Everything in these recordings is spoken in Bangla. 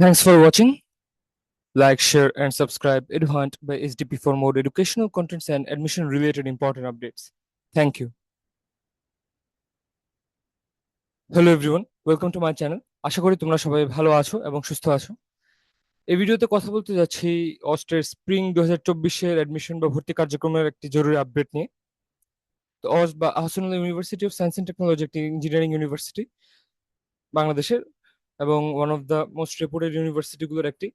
Thanks for watching. Like, share, and subscribe EduHunt by SDP for more educational contents and admission related important updates. Thank you. Hello everyone welcome to my channel আশা করি তোমরা সবাই ভালো আছো এবং সুস্থ আছো এই ভিডিওতে কথা বলতে যাচ্ছি অস্টের স্প্রিং দু হাজার চব্বিশের অ্যাডমিশন বা ভর্তি কার্যক্রমের একটি জরুরি আপডেট নিয়ে তো অস বা Ahsanullah university of science and technology একটি ইঞ্জিনিয়ারিং ইউনিভার্সিটি বাংলাদেশের এবং one of the most reputed ইউনিভার্সিটিগুলোর একটি।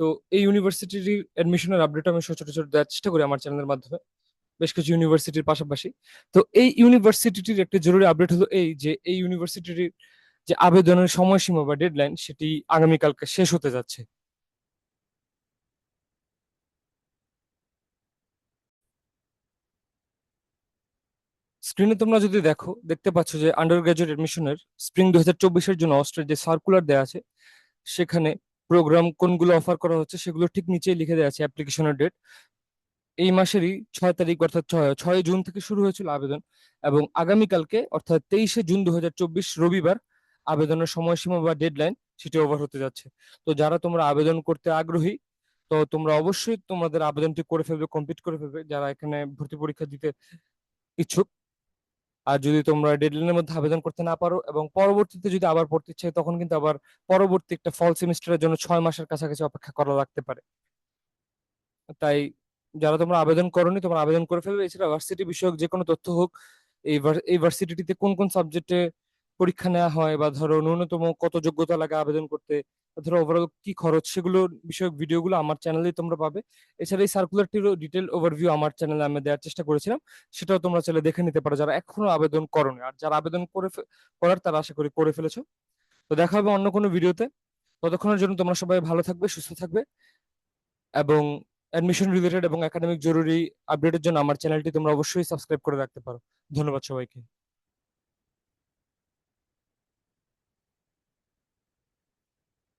তো এই ইউনিভার্সিটির অ্যাডমিশনের আপডেট আমি ছোট ছোট দেওয়ার চেষ্টা করি আমার চ্যানেলের মাধ্যমে। বেশ কিছু ইউনিভার্সিটির পাশাপাশি। তো এই ইউনিভার্সিটিটির একটি জরুরি আপডেট হলো এই যে, এই ইউনিভার্সিটির যে আবেদনের সময়সীমা বা ডেডলাইন সেটি আগামীকালকে শেষ হতে যাচ্ছে। স্ক্রিনে তোমরা যদি দেখো, দেখতে পাচ্ছ যে আন্ডার গ্রাজুয়েট এডমিশনের স্প্রিং দু হাজার চব্বিশের জন্য অস্ট্রের যে সার্কুলার দেওয়া আছে, সেখানে প্রোগ্রাম কোনগুলো অফার করা হচ্ছে সেগুলো ঠিক নিচেই লিখে দেওয়া আছে অ্যাপ্লিকেশনের ডেট এই মাসেরই ছয় তারিখ অর্থাৎ ছয় ছয় জুন থেকে শুরু হয়েছিল আবেদন এবং আগামীকালকে অর্থাৎ তেইশে জুন দু হাজার চব্বিশ রবিবার আবেদনের সময়সীমা বা ডেডলাইন সেটি ওভার হতে যাচ্ছে। তো যারা তোমরা আবেদন করতে আগ্রহী, তো তোমরা অবশ্যই তোমাদের আবেদনটি করে ফেলবে কমপ্লিট করে ফেলবে। যারা এখানে ভর্তি পরীক্ষা দিতে ইচ্ছুক আর যদি তোমরা ডেডলাইনের মধ্যে আবেদন করতে না পারো এবং পরবর্তীতে যদি আবার পড়তে হয়, তখন কিন্তু আবার পরবর্তী একটা ফল সেমিস্টারের জন্য ছয় মাসের কাছাকাছি অপেক্ষা করা লাগতে পারে। তাই যারা তোমরা আবেদন করনি তোমরা আবেদন করে ফেলবে। এছাড়া ভার্সিটি বিষয়ক যে কোনো তথ্য হোক এই এই ভার্সিটিতে কোন কোন সাবজেক্টে পরীক্ষা নেওয়া হয় বা ধরো ন্যূনতম কত যোগ্যতা লাগে আবেদন করতে ধরো ওভারঅল কি খরচ সেগুলো বিষয়ক ভিডিওগুলো আমার চ্যানেলেই তোমরা পাবে। এছাড়া এই সার্কুলারটিরও ডিটেল ওভারভিউ আমার চ্যানেলে আমি দেওয়ার চেষ্টা করেছিলাম, সেটাও তোমরা চাইলে দেখে নিতে পারো যারা এখনও আবেদন করোনি। আর যারা আবেদন করে করার তারা আশা করি করে ফেলেছো। তো দেখা হবে অন্য কোনো ভিডিওতে ততক্ষণের জন্য তোমরা সবাই ভালো থাকবে, সুস্থ থাকবে। এবং অ্যাডমিশন রিলেটেড এবং একাডেমিক জরুরি আপডেটের জন্য আমার চ্যানেলটি তোমরা অবশ্যই সাবস্ক্রাইব করে রাখতে পারো। ধন্যবাদ সবাইকে।